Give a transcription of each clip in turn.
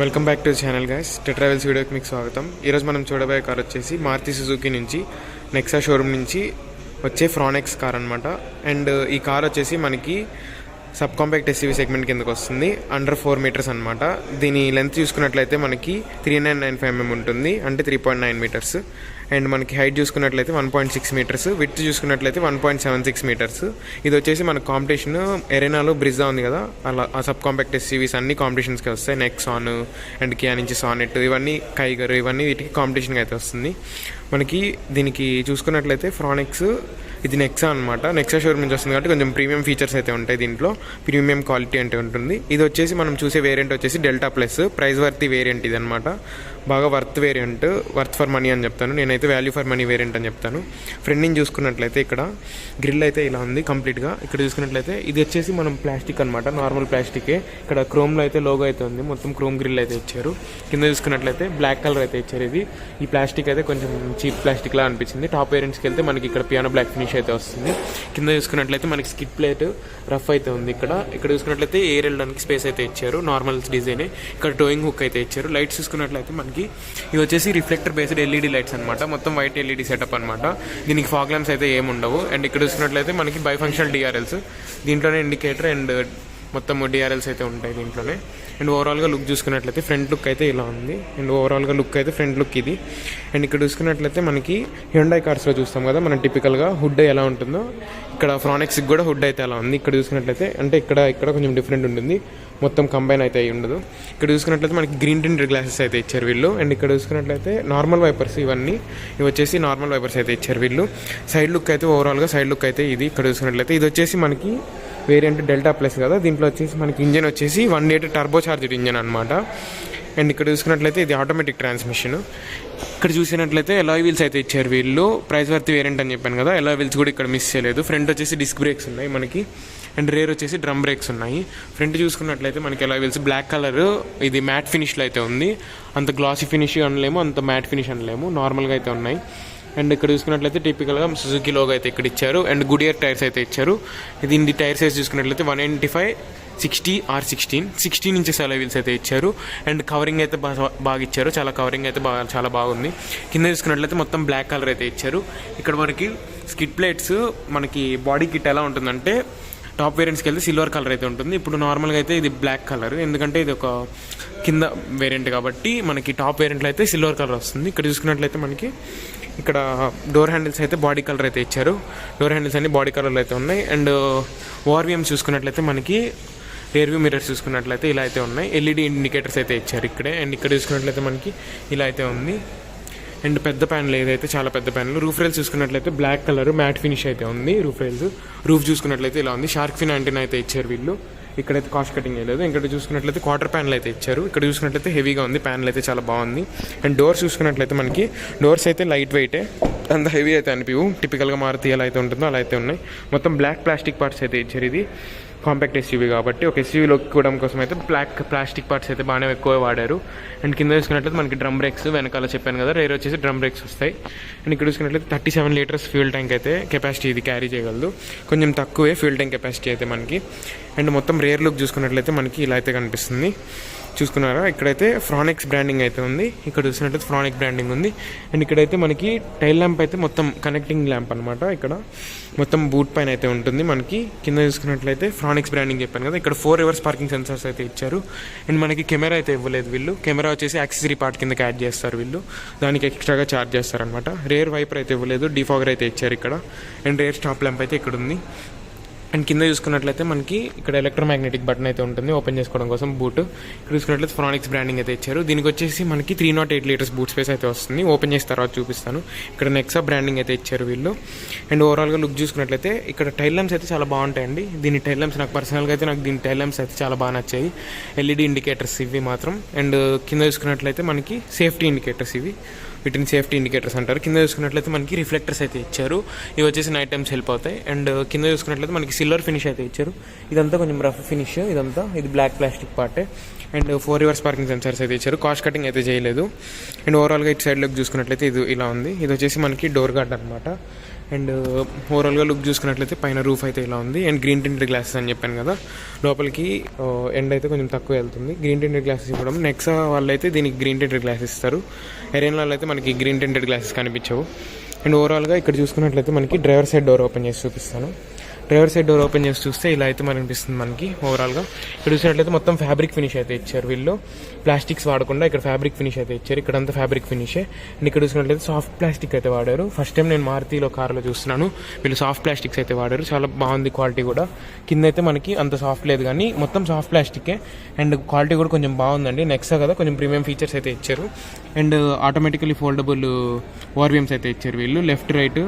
Welcome back to channel guys travels వీడియోకి మీకు స్వాగతం. ఈరోజు మనం చూడబోయే కార్ వచ్చేసి మారుతి సుజుకి నుంచి నెక్సా షోరూమ్ నుంచి వచ్చే ఫ్రానెక్స్ కార్ అనమాట అండ్ uh, ఈ కార్ వచ్చేసి మనకి సబ్ కాంపాక్ట్ ఎస్సీవీ సెగ్మెంట్ కిందకు వస్తుంది. అండర్ ఫోర్ మీటర్స్ అనమాట దీని లెంత్ చూసుకున్నట్లయితే మనకి three nine nine five mm ఉంటుంది. అంటే three point nine metres and మనకి హైట్ చూసుకున్నట్లయితే one point six metres with చూసుకున్నట్లయితే one point seven six metres. ఇది వచ్చేసి మన కాంపిటీషన్. ఎరెనాలో బ్రిజ్జా ఉంది కదా అలా ఆ సబ్ కాంపాక్ట్ ఎస్సీవీస్ అన్ని కాంపిటీషన్స్కి వస్తాయి. నెక్సాన్ అండ్ కియా నుంచి సానెట్ ఇవన్నీ కైగర్ ఇవన్నీ వీటికి కాంపిటీషన్కి అయితే వస్తుంది. మనకి దీనికి చూసుకున్నట్లయితే ఫ్రానిక్స్ ఇది నెక్సా అనమాట నెక్సా షోరూమ్ నుంచి వస్తుంది కాబట్టి కొంచెం ప్రీమియం ఫీచర్స్ అయితే ఉంటాయి దీంట్లో. ప్రీమియం క్వాలిటీ అంటే ఉంటుంది. ఇది వచ్చేసి మనం చూసే వేరియంట్ వచ్చేసి Delta plus price worthy variant ఇది అనమాట బాగా worth variant worth for money అని చెప్తాను. నేనైతే వాల్యూ ఫర్ మనీ వేరియంట్ అని చెప్తాను. ఫ్రంట్ చూసుకున్నట్లయితే ఇక్కడ గ్రిల్ అయితే ఇలా ఉంది కంప్లీట్గా ఇక్కడ చూసుకున్నట్లయితే ఇది వచ్చేసి మనం ప్లాస్టిక్ అనమాట నార్మల్ ప్లాస్టికే ఇక్కడ క్రోమ్లో అయితే లోగో అయితే ఉంది. మొత్తం క్రోమ్ గ్రిల్ అయితే ఇచ్చారు. కింద చూసుకున్నట్లయితే బ్లాక్ కలర్ అయితే ఇచ్చారు ఇది. ఈ ప్లాస్టిక్ అయితే కొంచెం చీప్ ప్లాస్టిక్ లా అనిపించింది. టాప్ వేరియంట్స్కి వెళ్తే మనకి ఇక్కడ పియానో బ్లాక్ ఫినిష్ అయితే వస్తుంది. కింద చూసుకున్నట్లయితే మనకి స్కిట్ ప్లేట్ రఫ్ అయితే ఉంది ఇక్కడ. ఇక్కడ చూసుకున్నట్లయితే ఎయిర్ వెళ్ళడానికి స్పేస్ అయితే ఇచ్చారు. నార్మల్ డిజైన్ ఇక్కడ టోయింగ్ హుక్ అయితే ఇచ్చారు. లైట్స్ చూసుకున్నట్లయితే మనకి ఇవి వచ్చేసి రిఫ్లెక్టర్ బేస్డ్ ఎల్ఈడి లైట్స్ అనమాట మొత్తం వైట్ ఎల్ఈడి సెటప్ అనమాట దీనికి ఫాగ్ ల్యాంప్స్ అయితే ఏముండవు అండ్ ఇక్కడ చూసినట్లయితే మనకి బై ఫంక్షనల్ డిఆర్ఎల్స్ దీంట్లోనే ఇండికేటర్ అండ్ మొత్తం డిఆర్ఎల్స్ అయితే ఉంటాయి దీంట్లోనే. అండ్ ఓవరాల్గా లుక్ చూసుకున్నట్లయితే ఫ్రంట్ లుక్ అయితే ఇలా ఉంది. అండ్ ఓవరాల్గా లుక్ అయితే ఫ్రంట్ లుక్ ఇది. అండ్ ఇక్కడ చూసుకున్నట్లయితే మనకి హ్యుండై కార్స్లో చూస్తాం కదా మనం టిపికల్గా హుడ్ ఎలా ఉంటుందో. ఇక్కడ ఫ్రానిక్స్కి కూడా హుడ్ అయితే అలా ఉంది. ఇక్కడ చూసుకున్నట్లయితే అంటే ఇక్కడ ఇక్కడ కొంచెం డిఫరెంట్ ఉంటుంది. మొత్తం కంబైన్ అయితే అయి ఉండదు. ఇక్కడ చూసుకున్నట్లయితే మనకి గ్రీన్ టింటెడ్ గ్లాసెస్ అయితే ఇచ్చారు వీళ్ళు. అండ్ ఇక్కడ చూసుకున్నట్లయితే నార్మల్ వైపర్స్ ఇవన్నీ ఇవి వచ్చేసి నార్మల్ వైపర్స్ అయితే ఇచ్చారు వీళ్ళు. సైడ్ లుక్ అయితే ఓవరాల్గా సైడ్ లుక్ అయితే ఇది. ఇక్కడ చూసుకున్నట్లయితే ఇది వచ్చేసి మనకి వేరియంట్ డెల్టా ప్లస్ కదా దీంట్లో వచ్చేసి మనకి ఇంజన్ వచ్చేసి one eight turbo charged engine అనమాట అండ్ ఇక్కడ చూసుకున్నట్లయితే ఇది ఆటోమేటిక్ ట్రాన్స్మిషన్. ఇక్కడ చూసినట్లయితే ఎలాయ్ వీల్స్ అయితే ఇచ్చారు వీళ్ళు. ప్రైస్ వర్త్ వేరియంట్ అని చెప్పాను కదా ఎలాయ్ వీల్స్ కూడా ఇక్కడ మిస్ చేయలేదు. ఫ్రంట్ వచ్చేసి డిస్క్ బ్రేక్స్ ఉన్నాయి మనకి. అండ్ రేర్ వచ్చేసి డ్రమ్ బ్రేక్స్ ఉన్నాయి. ఫ్రంట్ చూసుకున్నట్లయితే మనకి ఎలా వీల్స్ బ్లాక్ కలర్ ఇది మ్యాట్ ఫినిష్లో అయితే ఉంది. అంత గ్లాసీ ఫినిష్ అనలేము అంత మ్యాట్ ఫినిష్ అనలేము నార్మల్గా అయితే ఉన్నాయి. అండ్ ఇక్కడ చూసుకున్నట్లయితే టిపికల్గా సుజుకి లోగో అయితే ఇక్కడ ఇచ్చారు. అండ్ గుడియర్ టైర్స్ అయితే ఇచ్చారు. దీని టైర్ సైజ్ చూసుకున్నట్లయితే one ninety five sixty R sixteen sixteen inches అలా వీల్స్ అయితే ఇచ్చారు. అండ్ కవరింగ్ అయితే బాగా బాగా ఇచ్చారు. చాలా కవరింగ్ అయితే బాగా చాలా బాగుంది. కింద చూసుకున్నట్లయితే మొత్తం బ్లాక్ కలర్ అయితే ఇచ్చారు. ఇక్కడ మనకి స్కిట్ ప్లేట్స్ మనకి బాడీ కిట్ ఎలా ఉంటుందంటే టాప్ వేరియంట్స్కి వెళ్తే సిల్వర్ కలర్ అయితే ఉంటుంది. ఇప్పుడు నార్మల్గా అయితే ఇది బ్లాక్ కలర్ ఎందుకంటే ఇది ఒక కింద వేరియంట్ కాబట్టి మనకి టాప్ వేరియంట్లో అయితే సిల్వర్ కలర్ వస్తుంది. ఇక్కడ చూసుకున్నట్లయితే మనకి ఇక్కడ డోర్ హ్యాండిల్స్ అయితే బాడీ కలర్ అయితే ఇచ్చారు. డోర్ హ్యాండిల్స్ అన్ని బాడీ కలర్లు అయితే ఉన్నాయి. అండ్ ఓఆర్విఎం uh, చూసుకున్నట్లయితే మనకి రియర్ వ్యూ మిరర్స్ చూసుకున్నట్లయితే ఇలా అయితే ఉన్నాయి. ఎల్ఈడి ఇండికేటర్స్ అయితే ఇచ్చారు ఇక్కడే. అండ్ ఇక్కడ చూసుకున్నట్లయితే మనకి ఇలా అయితే ఉంది. అండ్ పెద్ద ప్యానల్ ఏదైతే చాలా పెద్ద ప్యానల్ రూఫ్ రైల్స్ చూసుకున్నట్లయితే బ్లాక్ కలర్ మ్యాట్ ఫినిష్ అయితే ఉంది. రూఫ్ రైల్స్ రూఫ్ చూసుకున్నట్లయితే ఇలా ఉంది. షార్క్ ఫిన్ యాంటీనా అయితే ఇచ్చారు వీళ్ళు. ఇక్కడైతే కాస్ట్ కటింగ్ చేయలేదు ఇక్కడ చూసుకున్నట్లయితే క్వార్టర్ ప్యానల్ అయితే ఇచ్చారు. ఇక్కడ చూసుకున్నట్లయితే హెవీగా ఉంది. ప్యానల్ అయితే చాలా బాగుంది. అండ్ డోర్స్ చూసుకున్నట్లయితే మనకి డోర్స్ అయితే లైట్ వెయిటే అంత హెవీ అయితే అనిపివు టిపికల్గా మారుతి ఎలా అయితే ఉంటుందో అలా అయితే ఉన్నాయి. మొత్తం బ్లాక్ ప్లాస్టిక్ పార్ట్స్ అయితే ఇచ్చారు ఇది. కాంపాక్ట్ ఎస్యూవీ కాబట్టి ఒక ఎస్యూవీలో ఎక్కడం కోసం అయితే బ్లాక్ ప్లాస్టిక్ పార్ట్స్ అయితే బాగానే ఎక్కువ వాడారు. అండ్ కింద చూసుకున్నట్లయితే మనకి డ్రమ్ బ్రేక్స్ వెనకాల చెప్పాను కదా రేర్ వచ్చేసి డ్రమ్ బ్రేక్స్ వస్తాయి. అండ్ ఇక్కడ చూసుకున్నట్లయితే thirty seven litres fuel tank అయితే కెపాసిటీ ఇది క్యారీ చేయగలదు. కొంచెం తక్కువే ఫ్యూల్ ట్యాంక్ కెపాసిటీ అయితే మనకి. అండ్ మొత్తం రేర్ లుక్ చూసుకున్నట్లయితే మనకి ఇలా అయితే కనిపిస్తుంది. చూసుకున్నారా? ఇక్కడైతే ఫ్రానిక్స్ బ్రాండింగ్ అయితే ఉంది. ఇక్కడ చూసినట్లయితే ఫ్రానిక్ బ్రాండింగ్ ఉంది. అండ్ ఇక్కడైతే మనకి టైల్ ల్యాంప్ అయితే మొత్తం కనెక్టింగ్ ల్యాంప్ అనమాట ఇక్కడ. మొత్తం బూట్ పైన అయితే ఉంటుంది. మనకి కింద చూసుకున్నట్లయితే ఫ్రానిక్స్ బ్రాండింగ్ చెప్పాను కదా. ఇక్కడ ఫోర్ అవర్స్ పార్కింగ్ సెన్సార్స్ అయితే ఇచ్చారు. అండ్ మనకి కెమెరా అయితే ఇవ్వలేదు వీళ్ళు. కెమెరా వచ్చేసి యాక్సెసరీ పార్ట్ కిందకి యాడ్ చేస్తారు వీళ్ళు. దానికి ఎక్స్ట్రాగా ఛార్జ్ చేస్తారనమాట రేర్ వైపర్ అయితే ఇవ్వలేదు. డిఫాగర్ అయితే ఇచ్చారు ఇక్కడ. అండ్ రేర్ స్టాప్ ల్యాంప్ అయితే ఇక్కడ ఉంది. అండ్ కింద చూసుకున్నట్లయితే మనకి ఇక్కడ ఎలక్ట్రోమాగ్నెటిక్ బటన్ అయితే ఉంటుంది. ఓపెన్ చేసుకోవడం కోసం బూట్ ఇక్కడ చూసుకున్నట్లయితే ఫ్రానిక్స్ బ్రాండింగ్ అయితే ఇచ్చారు. దీనికి వచ్చేసి మనకి three nought eight litres boot space అయితే వస్తుంది. ఓపెన్ చేసిన తర్వాత చూపిస్తాను. ఇక్కడ నెక్సా బ్రాండింగ్ అయితే ఇచ్చారు వీళ్ళు. అండ్ ఓవరాల్గా లుక్ చూసుకున్నట్లయితే ఇక్కడ టైల్ ల్యాంప్స్ అయితే చాలా బాగుంటాయండి. దీని టైల్ ల్యాంప్స్ నాకు పర్సనల్గా అయితే నాకు దీని టైల్ ల్యాంప్స్ అయితే చాలా బాగా నచ్చాయి. ఎల్ఈడి ఇండికేటర్స్ ఇవి మాత్రం. అండ్ కింద చూసుకున్నట్లయితే మనకి సేఫ్టీ ఇండికేటర్స్ ఇవి. వీటిని సేఫ్టీ ఇండికేటర్స్ అంటారు. కింద చూసుకున్నట్లయితే మనకి రిఫ్లెక్టర్స్ అయితే ఇచ్చారు. ఇవి వచ్చేసి నైట్ టైమ్స్ హెల్ప్ అవుతాయి. అండ్ కింద చూసుకున్నట్లయితే మనకి సిల్వర్ ఫినిష్ అయితే ఇచ్చారు. ఇదంతా కొంచెం రఫ్ ఫినిష్ ఇదంతా. ఇది బ్లాక్ ప్లాస్టిక్ పార్టే అండ్ ఫోర్ ఇవర్స్ పార్కింగ్ సెన్సర్స్ అయితే ఇచ్చారు. కాస్ట్ కటింగ్ అయితే చేయలేదు. అండ్ ఓవరాల్గా ఇటు సైడ్ లుక్ చూసుకున్నట్లయితే ఇది ఇలా ఉంది. ఇది వచ్చేసి మనకి డోర్ గార్డ్ అనమాట అండ్ ఓవరాల్గా లుక్ చూసుకున్నట్లయితే పైన రూఫ్ అయితే ఇలా ఉంది. అండ్ గ్రీన్ టింటెడ్ గ్లాసెస్ అని చెప్పాను కదా. లోపలికి uh, ఎండ్ అయితే కొంచెం తక్కువ వెళ్తుంది. గ్రీన్ టింటెడ్ గ్లాసెస్ ఇవ్వడం. నెక్స్ట్ uh, వాళ్ళు అయితే దీనికి గ్రీన్ టింటెడ్ గ్లాసెస్ ఇస్తారు. ఎరేన్ వాళ్ళు అయితే మనకి గ్రీన్ టింటెడ్ గ్లాసెస్ కనిపించవు. అండ్ ఓవరాల్గా ఇక్కడ చూసుకున్నట్లయితే మనకి డ్రైవర్ సైడ్ డోర్ ఓపెన్ చేసి చూపిస్తాను. డ్రైవర్ సైడ్ డోర్ ఓపెన్ చేసి చూస్తే ఇలా అయితే మనకి అనిపిస్తుంది మనకి ఓవరాల్గా ఇక్కడ చూసినట్లయితే మొత్తం ఫ్యాబ్రిక్ ఫినిష్ అయితే ఇచ్చారు వీళ్ళు. ప్లాస్టిక్స్ వాడకుండా ఇక్కడ ఫ్యాబ్రిక్ ఫినిష్ అయితే ఇచ్చారు. ఇక్కడ అంతా ఫ్యాబ్రిక్ ఫినిషే అండ్ ఇక్కడ చూసినట్లయితే సాఫ్ట్ ప్లాస్టిక్ అయితే వాడారు. ఫస్ట్ టైం నేను మారుతిలో కార్లో చూస్తున్నాను. వీళ్ళు సాఫ్ట్ ప్లాస్టిక్స్ అయితే వాడారు. చాలా బాగుంది క్వాలిటీ కూడా. కింద అయితే మనకి అంత సాఫ్ట్ లేదు కానీ మొత్తం సాఫ్ట్ ప్లాస్టికే అండ్ క్వాలిటీ కూడా కొంచెం బాగుందండి. నెక్సా కదా కొంచెం ప్రీమియం ఫీచర్స్ అయితే ఇచ్చారు. అండ్ ఆటోమేటికలీ ఫోల్డబుల్ ఓవర్వీమ్స్ అయితే ఇచ్చారు వీళ్ళు. లెఫ్ట్ రైట్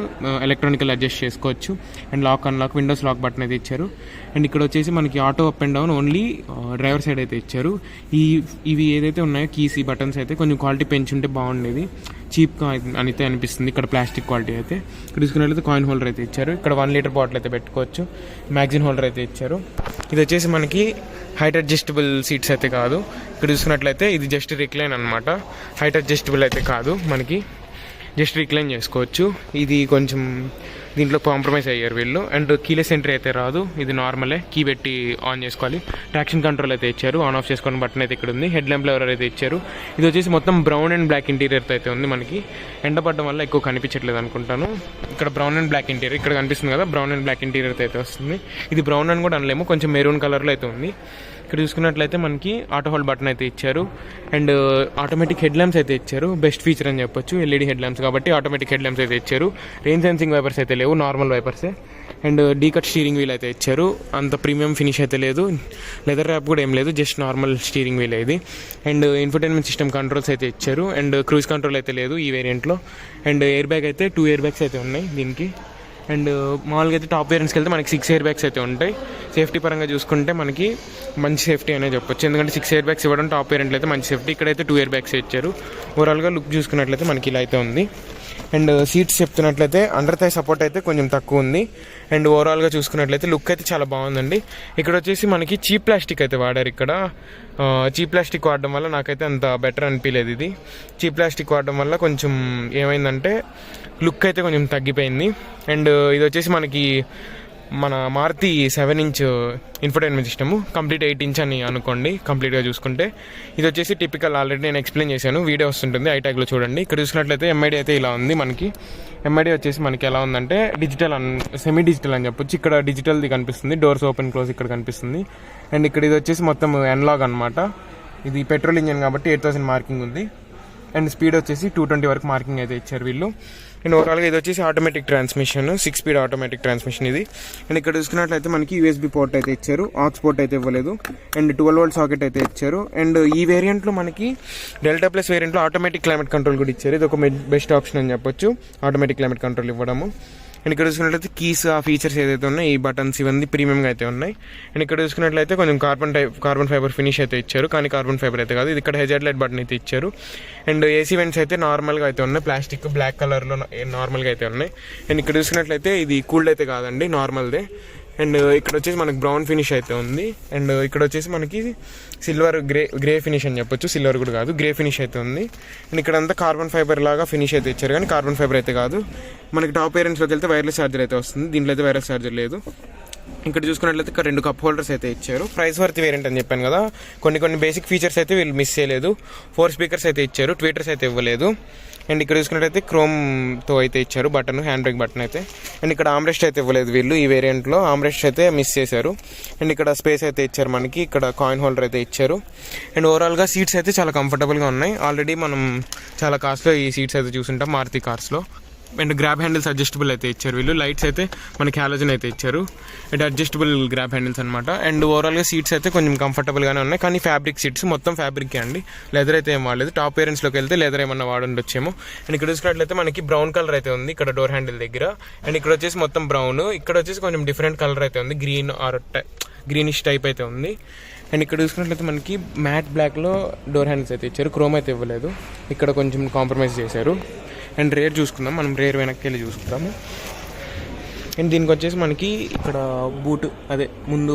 ఎలక్ట్రానికల్ అడ్జస్ట్ చేసుకోవచ్చు. And lock unlock windows lock button అయితే ఇచ్చారు. అండ్ ఇక్కడ వచ్చేసి మనకి auto up and down only driver side అయితే ఇచ్చారు. ఈ ఇవి ఏదైతే ఉన్నాయో కీస్ ఈ బటన్స్ అయితే కొంచెం క్వాలిటీ పెంచుంటే బాగుండేది. చీప్గా అయితే అనిపిస్తుంది. ఇక్కడ ప్లాస్టిక్ క్వాలిటీ అయితే. ఇక్కడ చూసుకున్నట్లయితే కాయిన్ హోల్డర్ అయితే ఇచ్చారు. ఇక్కడ వన్ లీటర్ బాటిల్ అయితే పెట్టుకోవచ్చు. మ్యాగ్జిన్ హోల్డర్ అయితే ఇచ్చారు. ఇది వచ్చేసి మనకి హైట్ అడ్జస్టబుల్ సీట్స్ అయితే కాదు. ఇక్కడ చూసుకున్నట్లయితే ఇది జస్ట్ రిక్లైన్ అనమాట హైట్ అడ్జస్టబుల్ అయితే కాదు మనకి. జస్ట్ రిక్లైన్ చేసుకోవచ్చు. ఇది కొంచెం దీంట్లో కాంప్రమైజ్ అయ్యారు వీళ్ళు. అండ్ కీలెస్ ఎంట్రీ అయితే రాదు. ఇది నార్మలే కీ పెట్టి ఆన్ చేసుకోవాలి. ట్రాక్షన్ కంట్రోల్ అయితే ఇచ్చారు. ఆన్ ఆఫ్ చేసుకుని బటన్ అయితే ఇక్కడ ఉంది. హెడ్ ల్యాంప్ ఎవరు అయితే ఇచ్చారు. ఇది వచ్చేసి మొత్తం బ్రౌన్ అండ్ బ్లాక్ ఇంటీరియర్తో అయితే ఉంది మనకి. ఎండ పడడం వల్ల ఎక్కువ కనిపించట్లేదు అనుకుంటాను. ఇక్కడ బ్రౌన్ అండ్ బ్లాక్ ఇంటీరియర్ ఇక్కడ కనిపిస్తుంది కదా బ్రౌన్ అండ్ బ్లాక్ ఇంటీరియర్తో అయితే వస్తుంది. ఇది బ్రౌన్ అని కూడా అనలేము. కొంచెం మెరూన్ కలర్లో అయితే ఉంది. ఇక్కడ చూసుకున్నట్లయితే మనకి ఆటో హోల్డ్ బటన్ అయితే ఇచ్చారు. అండ్ ఆటోమేటిక్ హెడ్ ల్యాంప్స్ అయితే ఇచ్చారు. బెస్ట్ ఫీచర్ అని చెప్పొచ్చు. ఎల్ఈడి హెడ్ ల్యాంప్స్ కాబట్టి ఆటోమేటిక్ హెడ్ ల్యాంప్స్ అయితే ఇచ్చారు. రెయిన్ సెన్సింగ్ వైపర్స్ అయితే లేవు. Normal వైపర్సే and D cut steering wheel అయితే ఇచ్చారు. అంత ప్రీమియం ఫినిష్ అయితే లేదు. లెదర్ ర్యాప్ కూడా ఏం లేదు. జస్ట్ నార్మల్ స్టీరింగ్ వీల్ ఇది. అండ్ ఇన్ఫర్టైన్మెంట్ సిస్టమ్ కంట్రోల్స్ అయితే ఇచ్చారు. అండ్ uh, క్రూజ్ కంట్రోల్ అయితే లేదు ఈ వేరియంట్లో అండ్ ఎయిర్ బ్యాగ్ అయితే టూ ఎయిర్ బ్యాగ్స్ అయితే ఉన్నాయి దీనికి. అండ్ మామూలుగా అయితే టాప్ వేరియంట్స్కి వెళ్తే మనకి సిక్స్ ఎయిర్ బ్యాగ్స్ అయితే ఉంటాయి. సేఫ్టీ పరంగా చూసుకుంటే మనకి మంచి సేఫ్టీ అనేది చెప్పొచ్చు. ఎందుకంటే సిక్స్ ఎయిర్ బ్యాగ్స్ ఇవ్వడం టాప్ వేరియంట్లో అయితే మంచి సేఫ్టీ ఇక్కడైతే టూ ఇయర్ బ్యాగ్స్ ఇచ్చారు. ఓవరాల్గా లుక్ చూసుకున్నట్లయితే మనకి ఇలా అయితే ఉంది. అండ్ సీట్స్ చెప్తున్నట్లయితే అండర్ థై సపోర్ట్ అయితే కొంచెం తక్కువ ఉంది. అండ్ ఓవరాల్గా చూసుకున్నట్లయితే లుక్ అయితే చాలా బాగుందండి. ఇక్కడ వచ్చేసి మనకి చీప్ ప్లాస్టిక్ అయితే వాడారు ఇక్కడ. చీప్ ప్లాస్టిక్ వాడడం వల్ల నాకైతే అంత బెటర్ అనిపించలేదు ఇది. చీప్ ప్లాస్టిక్ వాడడం వల్ల కొంచెం ఏమైందంటే లుక్ అయితే కొంచెం తగ్గిపోయింది. అండ్ ఇది వచ్చేసి మనకి మన Maruti seven inch infotainment system complete eight inch అని అనుకోండి కంప్లీట్గా చూసుకుంటే. ఇది వచ్చేసి టిపికల్ ఆల్రెడీ నేను ఎక్స్ప్లెయిన్ చేశాను వీడియో వస్తుంటుంది ఐటాగ్లో చూడండి. ఇక్కడ చూసినట్లయితే ఎంఐడి అయితే ఇలా ఉంది మనకి. ఎంఐడి వచ్చేసి మనకి ఎలా ఉందంటే డిజిటల్ అన్ సెమీ డిజిటల్ అని చెప్పొచ్చు. ఇక్కడ డిజిటల్ది కనిపిస్తుంది డోర్స్ ఓపెన్ క్లోజ్ ఇక్కడ కనిపిస్తుంది. అండ్ ఇక్కడ ఇది వచ్చేసి మొత్తం ఎన్లాగ్ అనమాట ఇది పెట్రోల్ ఇంజన్ కాబట్టి ఎయిట్ థౌసండ్ మార్కింగ్ ఉంది. అండ్ స్పీడ్ వచ్చేసి టూ ట్వంటీ వరకు మార్కింగ్ అయితే ఇచ్చారు వీళ్ళు. అండ్ ఓవరాల్గా ఇది వచ్చేసి automatic transmission six speed automatic transmission ఇది. అండ్ ఇక్కడ చూసుకున్నట్లయితే మనకి యూఎస్బీ పోర్ట్ అయితే ఇచ్చారు. ఆక్స్ పోర్ట్ అయితే ఇవ్వలేదు. అండ్ ట్వెల్వ్ వోల్ట్ సాకెట్ అయితే ఇచ్చారు. అండ్ ఈ వేరియంట్లో మనకి డెల్టా ప్లస్ వేరియంట్లో ఆటోమేటిక్ క్లైమేట్ కంట్రోల్ కూడా ఇచ్చారు. ఇది ఒక బెస్ట్ ఆప్షన్ అని చెప్పొచ్చు. ఆటోమేటిక్ క్లైమేట్ కంట్రోల్ ఇవ్వడము. అండ్ ఇక్కడ చూసుకున్నట్లయితే కీస్ ఆ ఫీచర్స్ ఏదైతే ఉన్నాయి ఈ బటన్స్ ఇవన్నీ ప్రీమియంగా అయితే ఉన్నాయి. అండ్ ఇక్కడ చూసుకున్నట్లయితే కొంచెం carbon type carbon fibre finish అయితే ఇచ్చారు. కానీ కార్బన్ ఫైబర్ అయితే కాదు. ఇది ఇక్కడ హెజర్ లైట్ బటన్ అయితే ఇచ్చారు. అండ్ ఏసీ వెంట్స్ అయితే నార్మల్గా అయితే ఉన్నాయి. ప్లాస్టిక్ బ్లాక్ కలర్లో నార్మల్గా అయితే ఉన్నాయి. అండ్ ఇక్కడ చూసుకున్నట్లయితే ఇది కూల్డ్ అయితే కాదండి నార్మల్దే అండ్ ఇక్కడ వచ్చేసి మనకి బ్రౌన్ ఫినిష్ అయితే ఉంది. అండ్ ఇక్కడ వచ్చేసి మనకి సిల్వర్ గ్రే గ్రే ఫినిష్ అని చెప్పొచ్చు. సిల్వర్ కూడా కాదు గ్రే ఫినిష్ అయితే ఉంది. అండ్ ఇక్కడ అంతా కార్బన్ ఫైబర్ లాగా ఫినిష్ అయితే ఇచ్చారు కానీ కార్బన్ ఫైబర్ అయితే కాదు. మనకి టాప్ పేరెంట్స్లోకి వెళ్తే వైర్లెస్ ఛార్జర్ అయితే వస్తుంది. దీంట్లో అయితే వైర్లెస్ ఛార్జర్ లేదు. ఇక్కడ చూసుకున్నట్లయితే ఇక్కడ రెండు కప్ హోల్డర్స్ అయితే ఇచ్చారు. ప్రైస్ వర్త్ వేరియంట్ అని చెప్పాను కదా. కొన్ని కొన్ని బేసిక్ ఫీచర్స్ అయితే వీళ్ళు మిస్ చేయలేదు. ఫోర్ స్పీకర్స్ అయితే ఇచ్చారు. ట్వీటర్స్ అయితే ఇవ్వలేదు. అండ్ ఇక్కడ చూసుకున్నట్టయితే క్రోమ్తో అయితే ఇచ్చారు బటన్ హ్యాండ్ బ్రేక్ బటన్ అయితే. అండ్ ఇక్కడ ఆమ్రెస్ట్ అయితే ఇవ్వలేదు వీళ్ళు ఈ వేరియంట్లో ఆమ్రెస్ట్ అయితే మిస్ చేశారు. అండ్ ఇక్కడ స్పేస్ అయితే ఇచ్చారు మనకి. ఇక్కడ కాయిన్ హోల్డర్ అయితే ఇచ్చారు. అండ్ ఓవరాల్గా సీట్స్ అయితే చాలా కంఫర్టబుల్గా ఉన్నాయి. ఆల్రెడీ మనం చాలా కార్స్లో ఈ సీట్స్ అయితే చూసుంటాం. మారుతి కార్స్లో అండ్ గ్రాబ్ హ్యాండిల్స్ అడ్జస్టబుల్ అయితే ఇచ్చారు వీళ్ళు. లైట్స్ అయితే మనకి హాలోజన్ అయితే ఇచ్చారు. అండ్ అడ్జస్టబుల్ గ్రాబ్ హ్యాండిల్స్ అనమాట అండ్ ఓవరాల్గా సీట్స్ అయితే కొంచెం కంఫర్టబుల్గానే ఉన్నాయి. కానీ ఫ్యాబ్రిక్ సీట్స్ మొత్తం ఫ్యాబ్రిక్ అండి. లెదర్ అయితే ఏం వాడలేదు. టాప్ పేరెంట్స్లోకి వెళ్తే లెదర్ ఏమన్నా వాడుండొచ్చేమో. అండ్ ఇక్కడ చూసుకున్నట్లయితే మనకి బ్రౌన్ కలర్ అయితే ఉంది ఇక్కడ డోర్ హ్యాండిల్ దగ్గర. అండ్ ఇక్కడ వచ్చేసి మొత్తం బ్రౌన్ ఇక్కడ వచ్చేసి కొంచెం డిఫరెంట్ కలర్ అయితే ఉంది. గ్రీన్ ఆర్ గ్రీనిష్ టైప్ అయితే ఉంది. అండ్ ఇక్కడ చూసుకున్నట్లయితే మనకి మ్యాట్ బ్లాక్లో డోర్ హ్యాండిల్స్ అయితే ఇచ్చారు. క్రోమ్ అయితే ఇవ్వలేదు. ఇక్కడ కొంచెం కాంప్రమైజ్ చేశారు. అండ్ రేర్ చూసుకుందాం. మనం రేర్ వెనక్కి వెళ్ళి చూసుకుందాము. అండ్ దీనికి వచ్చేసి మనకి ఇక్కడ బూట్ అదే ముందు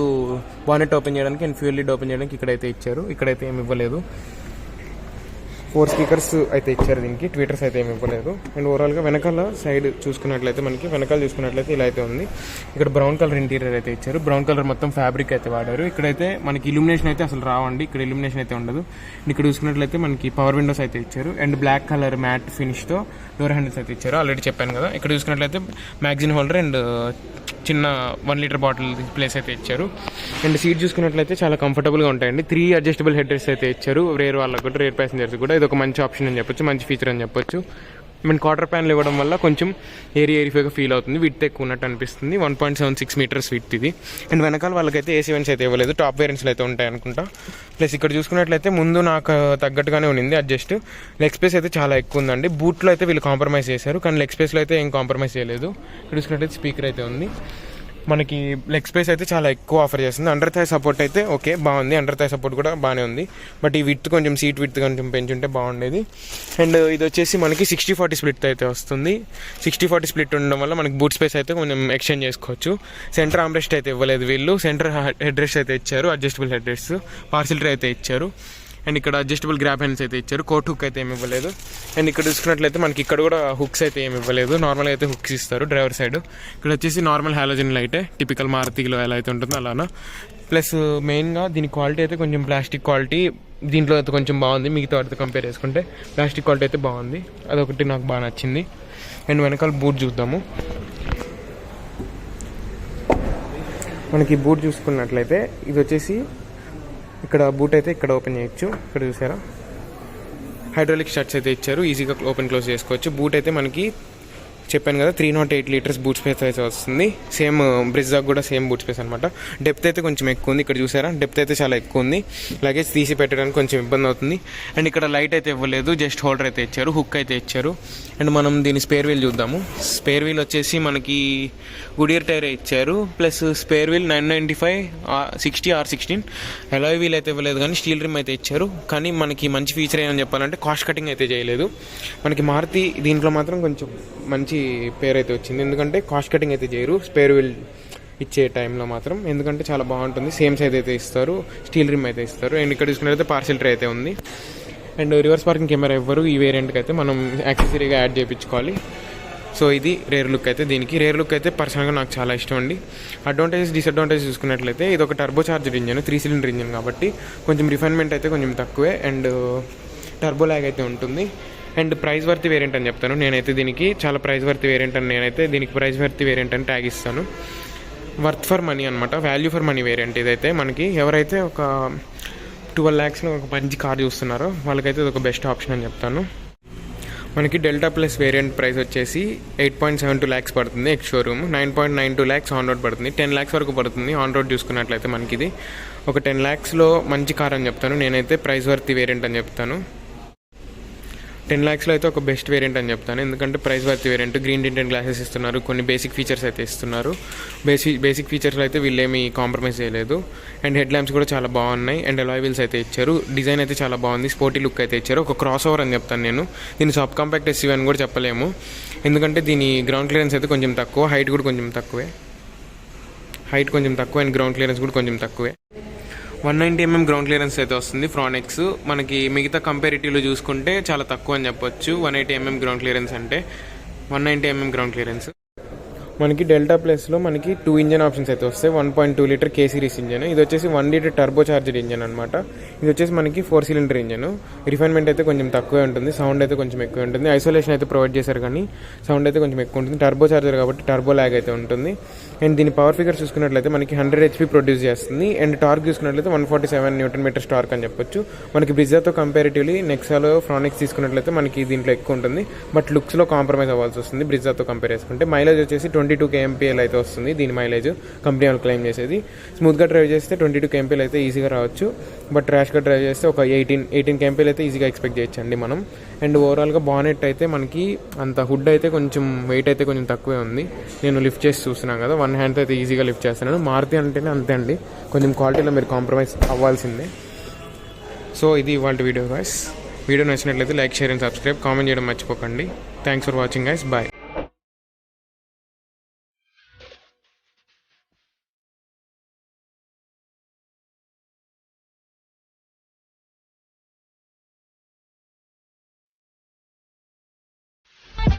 బానెట్ ఓపెన్ చేయడానికి అండ్ ఫ్యూల్ లిడ్ ఓపెన్ చేయడానికి ఇక్కడైతే ఇచ్చారు. ఇక్కడైతే ఏమి ఇవ్వలేదు. ఫోర్ స్పీకర్స్ అయితే ఇచ్చారు దీనికి. ట్విటర్స్ అయితే ఏమి ఇవ్వలేదు. అండ్ ఓవరాల్గా వెనకాల సైడ్ చూసుకున్నట్లయితే మనకి వెనకాల చూసుకున్నట్లయితే ఇలా అయితే ఉంది. ఇక్కడ బ్రౌన్ కలర్ ఇంటీరియర్ అయితే ఇచ్చారు. బ్రౌన్ కలర్ మొత్తం ఫ్యాబ్రిక్ అయితే వాడారు. ఇక్కడైతే మనకి ఇల్యూమినేషన్ అయితే అసలు రావండి. ఇక్కడ ఇల్యూమినేషన్ అయితే ఉండదు. ఇక్కడ చూసుకున్నట్లయితే మనకి పవర్ విండోస్ అయితే ఇచ్చారు. అండ్ బ్లాక్ కలర్ మ్యాట్ ఫినిష్తో డోర్ హ్యాండిల్స్ అయితే ఇచ్చారు. ఆల్రెడీ చెప్పాను కదా. ఇక్కడ చూసుకున్నట్లయితే మ్యాగ్జిన్ హోల్డర్ అండ్ చిన్న వన్ లీటర్ బాటిల్ ప్లేస్ అయితే ఇచ్చారు. అండ్ సీట్ చూసుకున్నట్లయితే చాలా కంఫర్టబుల్గా ఉంటాయండి. త్రీ అడ్జస్టబుల్ హెడ్ రెస్ట్ అయితే ఇచ్చారు. రేర్ వాళ్ళకి కూడా రేర్ ప్యాసింజర్స్ కూడా. ఇది ఒక మంచి ఆప్షన్ అని చెప్పొచ్చు మంచి ఫీచర్ అని చెప్పొచ్చు. మన క్వార్టర్ ప్యాన్లు ఇవ్వడం వల్ల కొంచెం ఏరి ఏరిఫైగా ఫీల్ అవుతుంది విత్ ఎక్కువ ఉన్నట్టు అనిపిస్తుంది. One point seven six metres with ఇది. అండ్ వెనకాల వాళ్ళకైతే ఏసీ వెన్స్ అయితే ఇవ్వలేదు టాప్ వేరియంట్స్లో అయితే ఉంటాయి అనుకుంటా. ప్లస్ ఇక్కడ చూసుకున్నట్లయితే ముందు నాకు తగ్గట్టుగానే ఉంది అడ్జస్ట్ లెగ్ స్పేస్ అయితే చాలా ఎక్కువ ఉందండి. బూట్లో అయితే వీళ్ళు కాంప్రమైజ్ చేశారు కానీ లెగ్ స్పేస్లో అయితే ఏం కాంప్రమైజ్ చేయలేదు. ఇక్కడ చూసుకున్నట్లయితే స్పీకర్ అయితే ఉంది. మనకి లెగ్ స్పేస్ అయితే చాలా ఎక్కువ ఆఫర్ చేస్తుంది. అండర్ థై సపోర్ట్ అయితే ఓకే బాగుంది. అండర్ థై సపోర్ట్ కూడా బాగానే ఉంది. బట్ ఈ విత్ కొంచెం సీట్ విత్ కొంచెం పెంచుంటే బాగుండేది. అండ్ ఇది వచ్చేసి మనకి సిక్స్టీ ఫార్టీ స్ప్లిట్ అయితే వస్తుంది. సిక్స్టీ ఫార్టీ స్ప్లిట్ ఉండడం వల్ల మనకి బూట్ స్పేస్ అయితే కొంచెం ఎక్స్చేంజ్ చేసుకోవచ్చు. సెంటర్ ఆమ్రెస్ట్ అయితే ఇవ్వలేదు వీళ్ళు. సెంటర్ హెడ్ రెస్ట్ అయితే ఇచ్చారు. Adjustable head rest parcel tray అయితే ఇచ్చారు. అండ్ ఇక్కడ అడ్జస్టబుల్ గ్రాప్ హ్యాండ్స్ అయితే ఇచ్చారు. కోట్ హుక్ అయితే ఏమి ఇవ్వలేదు. అండ్ ఇక్కడ చూసుకున్నట్లయితే మనకి ఇక్కడ కూడా హుక్స్ అయితే ఏమి ఇవ్వలేదు. నార్మల్గా అయితే హుక్స్ ఇస్తారు డ్రైవర్ సైడ్ ఇక్కడ వచ్చేసి నార్మల్ హాలోజన్ లైటే టిపికల్ మారుతిలో ఎలా అయితే ఉంటుందో అలానా. ప్లస్ మెయిన్గా దీని క్వాలిటీ అయితే కొంచెం ప్లాస్టిక్ క్వాలిటీ దీంట్లో అయితే కొంచెం బాగుంది. మిగతా వాటితో కంపేర్ చేసుకుంటే ప్లాస్టిక్ క్వాలిటీ అయితే బాగుంది. అదొకటి నాకు బాగా నచ్చింది. అండ్ వెనకాల బూట్ చూద్దాము. మనకి బూట్ చూసుకున్నట్లయితే ఇది వచ్చేసి ఇక్కడ బూట్ అయితే ఇక్కడ ఓపెన్ చేయొచ్చు. ఇక్కడ చూసారా? హైడ్రాలిక్ షర్ట్స్ అయితే ఇచ్చారు. ఈజీగా ఓపెన్ క్లోజ్ చేసుకోవచ్చు. బూట్ అయితే మనకి చెప్పాను కదా three not eight litres boot space అయితే వస్తుంది. సేమ్ బ్రిజాక్ కూడా సేమ్ బూట్ స్పేస్ అనమాట డెప్త్ అయితే కొంచెం ఎక్కువ ఉంది. ఇక్కడ చూసారా? డెప్త్ అయితే చాలా ఎక్కువ ఉంది. లగేజ్ తీసి పెట్టడానికి కొంచెం ఇబ్బంది అవుతుంది. అండ్ ఇక్కడ లైట్ అయితే ఇవ్వలేదు. జస్ట్ హోల్డర్ అయితే ఇచ్చారు. హుక్ అయితే ఇచ్చారు. అండ్ మనం దీని స్పేర్ వీల్ చూద్దాము. స్పేర్ వీల్ వచ్చేసి మనకి గుడియర్ టైర్ ఇచ్చారు plus spare wheel nine ninety five sixty R sixteen alloy wheel అయితే ఇవ్వలేదు కానీ స్టీల్ రిమ్ అయితే ఇచ్చారు. కానీ మనకి మంచి ఫీచర్ ఏమని చెప్పాలంటే కాస్ట్ కటింగ్ అయితే చేయలేదు. మనకి మారుతి దీంట్లో మాత్రం కొంచెం మంచి పేరు అయితే వచ్చింది. ఎందుకంటే కాస్ట్ కటింగ్ అయితే చేయరు. స్పేర్ వీల్ ఇచ్చే టైంలో మాత్రం. ఎందుకంటే చాలా బాగుంటుంది. సేమ్ సైజ్ అయితే ఇస్తారు. స్టీల్ రిమ్ అయితే ఇస్తారు. అండ్ ఇక్కడ చూసుకున్నట్లయితే పార్సిల్ ట్రే అయితే ఉంది. అండ్ రివర్స్ పార్కింగ్ కెమెరా ఇవ్వరు ఈ వేరియంట్కి అయితే మనం యాక్సెసరీగా యాడ్ చేయించుకోవాలి సో ఇది రేర్ లుక్ అయితే దీనికి. రేర్ లుక్ అయితే పర్సనల్గా నాకు చాలా ఇష్టం అండి. అడ్వాంటేజెస్ డిసడ్వాంటేజ్ చూసుకున్నట్లయితే ఇది ఒక turbo charger engine three cylinder engine కాబట్టి కొంచెం రిఫైన్మెంట్ అయితే కొంచెం తక్కువే అండ్ టర్బో ల్యాగ్ అయితే ఉంటుంది. అండ్ ప్రైస్ వర్తి వేరియంట్ అని చెప్తాను. నేనైతే దీనికి చాలా ప్రైస్ వర్తి వేరియంట్ అని నేనైతే దీనికి ప్రైస్ వర్తి వేరియంట్ అని ట్యాగ్ ఇస్తాను. వర్త్ ఫర్ మనీ అనమాట వాల్యూ ఫర్ మనీ వేరియంట్ ఇదైతే మనకి ఎవరైతే ఒక ట్వెల్వ్ ల్యాక్స్లో ఒక మంచి కార్ చూస్తున్నారో వాళ్ళకైతే ఇది ఒక బెస్ట్ ఆప్షన్ అని చెప్తాను. మనకి డెల్టా ప్లస్ వేరియంట్ ప్రైస్ వచ్చేసి eight point seven two lakhs పడుతుంది ex showroom. Nine point nine two lakhs on road పడుతుంది. టెన్ ల్యాక్స్ వరకు పడుతుంది ఆన్ రోడ్ చూసుకున్నట్లయితే మనకి ఇది ఒక టెన్ ల్యాక్స్లో మంచి కార్ అని చెప్తాను. నేనైతే ప్రైస్ వర్తి వేరియంట్ అని చెప్తాను. టెన్ ల్యాక్స్లో అయితే ఒక బెస్ట్ వేరియంట్ అని చెప్తాను. ఎందుకంటే price worth variant. Green tinted glasses ఇస్తున్నారు. కొన్ని బేసిక్ ఫీచర్స్ అయితే ఇస్తున్నారు. బేసిక్ బేసిక్ ఫీచర్స్లో అయితే వీళ్ళేమి కాంప్రమైజ్ చేయలేదు. అండ్ హెడ్ ల్యాంప్స్ కూడా చాలా బాగున్నాయి. అండ్ అలాయ్ వీల్స్ అయితే ఇచ్చారు. డిజైన్ అయితే చాలా బాగుంది. స్పోర్టీ లుక్ అయితే ఇచ్చారు. ఒక క్రాస్ ఓవర్ అని చెప్తాను నేను. దీన్ని సబ్ కాంపాక్ట్ ఎస్యూవీ అని కూడా చెప్పలేము. ఎందుకంటే దీని గ్రౌండ్ క్లియరెన్స్ అయితే కొంచెం తక్కువ. హైట్ కూడా కొంచెం తక్కువే. హైట్ కొంచెం తక్కువ అండ్ గ్రౌండ్ క్లియరెన్స్ కూడా కొంచెం తక్కువే. One ninety mm ground clearance అయితే వస్తుంది ఫ్రానెక్స్ మనకి మిగతా కంపారిటివ్లో చూసుకుంటే చాలా తక్కువ అని చెప్పొచ్చు one eighty mm ground clearance అంటే one ninety mm ground clearance మనకి డెల్టా ప్లస్లో మనకి టూ ఇంజన్ ఆప్షన్స్ అయితే వస్తాయి. One point two litre K series engine. ఇది వచ్చేసి one litre turbo charger engine అనమాట ఇది వచ్చేసి మనకి ఫోర్ సిలిండర్ ఇంజన్. రిఫైన్మెంట్ అయితే కొంచెం తక్కువే ఉంటుంది. సౌండ్ అయితే కొంచెం ఎక్కువ ఉంటుంది. ఐసోలేషన్ అయితే ప్రొవైడ్ చేశారు కానీ సౌండ్ అయితే కొంచెం ఎక్కువ ఉంటుంది. టర్బో చార్జర్ కాబట్టి టర్బో ల్యాగ్ అయితే ఉంటుంది. అండ్ దీని పవర్ ఫిగర్ చూసుకున్నట్లయితే మనకి హండ్రెడ్ హెచ్పి ప్రొడ్యూస్ చేస్తుంది. అండ్ టార్క్ చూసుకున్నట్లయితే one forty seven newton metres torque అని చెప్పొచ్చు. మనకి బ్రిజాతో కంపారిటివ్లీ నెక్సాలో ఫ్రానిక్స్ తీసుకున్నట్లయితే మనకి దీంట్లో ఎక్కువ ఉంటుంది. బట్ లుక్స్లో కాంప్రమైజ్ అవ్వాల్సి వస్తుంది బ్రిజాతో కంపేర్ చేసుకుంటే. మైలేజ్ వచ్చేసి ట్వంటీ టూ కేఎంపీఎల్ అయితే వస్తుంది దీని మైలేజ్. కంపెనీ వాళ్ళు క్లెయిమ్ చేసేది. స్మూత్గా డ్రైవ్ చేస్తే ట్వంటీ టూ కేఎంపీఎల్ అయితే ఈజీగా రావచ్చు. బట్ ర్యాష్గా డ్రైవ్ చేస్తే ఒక ఎయిటీన్ ఎయిటీన్ కేఎంపీఎల్ అయితే ఈజీగా ఎక్స్పెక్ట్ చేయొచ్చండి మనం. అండ్ ఓవరాల్గా బానెట్ అయితే మనకి అంత హుడ్ అయితే కొంచెం వెయిట్ అయితే కొంచెం తక్కువే ఉంది. నేను లిఫ్ట్ చేసి చూస్తున్నాను కదా వన్ హ్యాండ్తో అయితే ఈజీగా లిఫ్ట్ చేస్తున్నాను. మారుతి అంటేనే అంతే అండి. కొంచెం క్వాలిటీలో మీరు కాంప్రమైజ్ అవ్వాల్సిందే. సో ఇది ఇవాళ వీడియో గాయస్ వీడియో నచ్చినట్లయితే like share and subscribe. Comment చేయడం మర్చిపోకండి. Thanks for watching guys bye